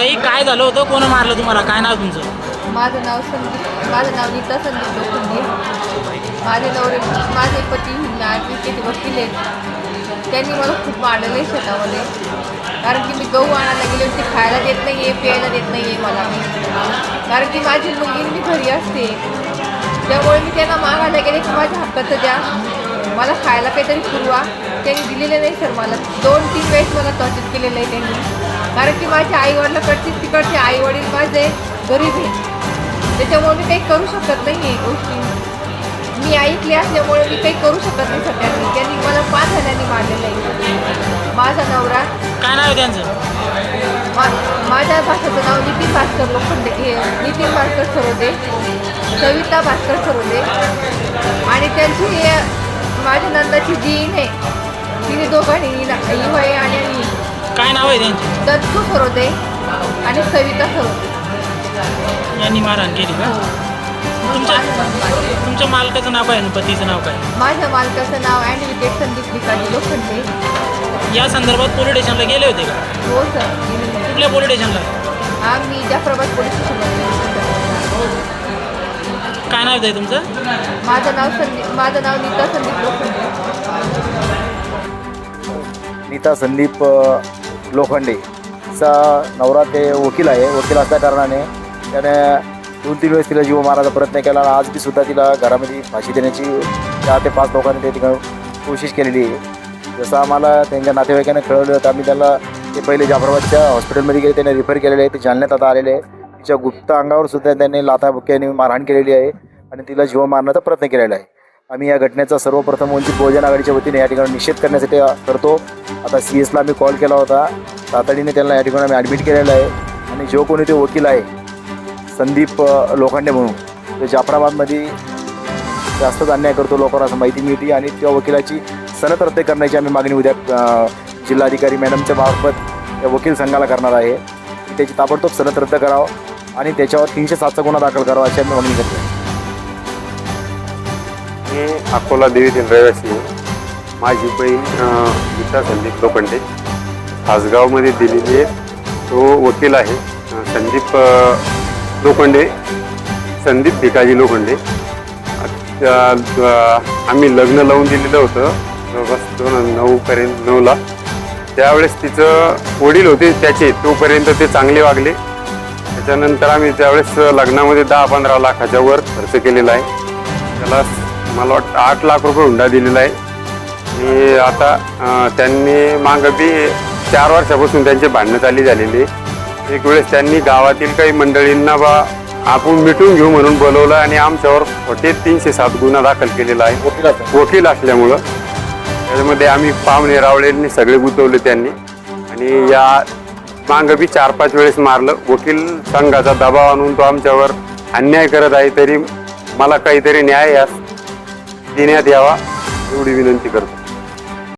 ताई काय झालं होतं? कोण मारलं तुम्हाला? काय नाव तुमचं? माझं नाव संदीप. माझं नाव नीता संदीप लोखंडे. माझे नवरे माझे पती आर्थिक वकील आहेत त्यांनी मला खूप मारलेलं आहे शेतामध्ये. कारण की मी गहू आणायला गेले ते खायला देत नाही आहे प्यायला देत नाही आहे मला. मी कारण की माझी मुलगी मी घरी असते. त्यामुळे मी त्यांना मागायला गेले की माझ्या हक्काचं द्या. मला खायला काहीतरी पुरवा. त्यांनी दिलेलं नाही सर. मला दोन तीन वेळेस मला टॉर्चर केलेलं आहे त्यांनी. कारण की माझ्या आईवडिलाकडचे तिकडचे आईवडील माझे गरीब आहेत. त्याच्यामुळे मी काही करू शकत नाही आहे गोष्टी. मी ऐकले असल्यामुळे मी काही करू शकत नाही सगळ्यांनी त्यांनी मला पाच जणांनी मारलेलं आहे. माझा नवरा. काय नाव आहे त्यांचं? माझ्या भाषेचं नाव नितीन भास्कर लोखंडे. हे नितीन भास्कर सरोदे. सविता भास्कर सरोदे. आणि त्यांची माझ्या नंदाची जीन आहे. तिने दोघांनी आहे आणि काय नाव आहे त्यांचे? दत्तू सरोदे आणि सविता सरोदे यांनी मारहाण केली का? तुमच्या तुमच्या मालकाचं नाव काय? आणि पतीचं नाव काय? माझ्या मालकाचं नाव ॲडव्होकेट संदीप विकाजी लोखंडे. या संदर्भात पोलीस स्टेशनला गेले होते का? हो सर. आहे. कुठल्या पोलीस स्टेशनला? आम्ही जाफराबाद पोलीस स्टेशनमध्ये काय नाव आहे तुमचं? माझं नाव संदीप माझं नाव नीता संदीप लोखंडे. नीता संदीप अ, लोखंडे. चा नवरा ते वकील आहे. वकील असल्या कारणाने त्याने दोन तीन वेळेस तिला जीव मारायचा प्रयत्न केला. आणि आज बी सुद्धा तिला घरामध्ये फाशी देण्याची चार ते पाच लोकांनी ते ठिकाणी कोशिश केलेली आहे. जसं आम्हाला त्यांच्या नातेवाईकांना कळवलं होतं आम्ही त्याला ते पहिले जाफराबादच्या हॉस्पिटलमध्ये गेले त्याने रिफर केलेले आहे. ते जालन्यात आता आलेले आहे. तिच्या गुप्त अंगावर सुद्धा त्यांनी लाथाबुक्याने मारहाण केलेली आहे आणि तिला जीव मारण्याचा प्रयत्न केलेला आहे. आम्ही या घटनेचा सर्वप्रथम म्हणजे वंचित बहुजन आघाडीच्या वतीने या ठिकाणी निषेध करण्यासाठी करतो. आता सी एसला आम्ही कॉल केला होता. तातडीने त्यांना या ठिकाणी आम्ही ॲडमिट केलेलं आहे. आणि जो कोणी ते वकील आहे संदीप लोखंडे म्हणून तो जाफराबादमध्ये जास्तच अन्याय करतो लोकांना असं माहिती मिळते. आणि त्या वकिलाची सनद रद्द करण्याची आम्ही मागणी उद्या जिल्हाधिकारी मॅडमच्या मार्फत या वकील संघाला करणार आहे. त्याची ताबडतोब सनद रद्द करावं आणि त्याच्यावर तीनशे सातचा गुन्हा दाखल करावा अशी आम्ही मागणी करतो. मी अकोला देवीतील रहिवासी आहे. माझी बहीण गीता संदीप लोखंडे. खासगावमध्ये दिलेली आहे. तो वकील आहे. संदीप लोखंडे. संदीप भिकाजी लोखंडे. त्या- आम्ही लग्न लावून दिलेलं होतं. जवळपास दोन हजार नऊपर्यंत नऊला. त्यावेळेस तिचं वडील होते त्याचे. तोपर्यंत ते चांगले वागले. त्याच्यानंतर आम्ही त्यावेळेस लग्नामध्ये दहा पंधरा लाखाच्या वर खर्च केलेला आहे. त्याला मला वाटतं आठ लाख रुपये हुंडा दिलेला आहे. आणि आता त्यांनी मागं बी चार वर्षापासून त्यांचे भांडणं चाली झालेली. आहे. एक वेळेस त्यांनी गावातील काही मंडळींना बा आपण मिटून घेऊ म्हणून बोलवलं आणि आमच्यावर खोटे तीनशे सात गुन्हा दाखल केलेला आहे. वकील असल्यामुळं. त्याच्यामध्ये आम्ही पाहुणे रावळेंनी सगळे गुंतवले त्यांनी. आणि या मागं बी चार पाच वेळेस मारलं. वकील संघाचा दबाव आणून तो आमच्यावर अन्याय करत आहे तरी मला काहीतरी न्याय यास देण्यात यावा एवढी विनंती करतो.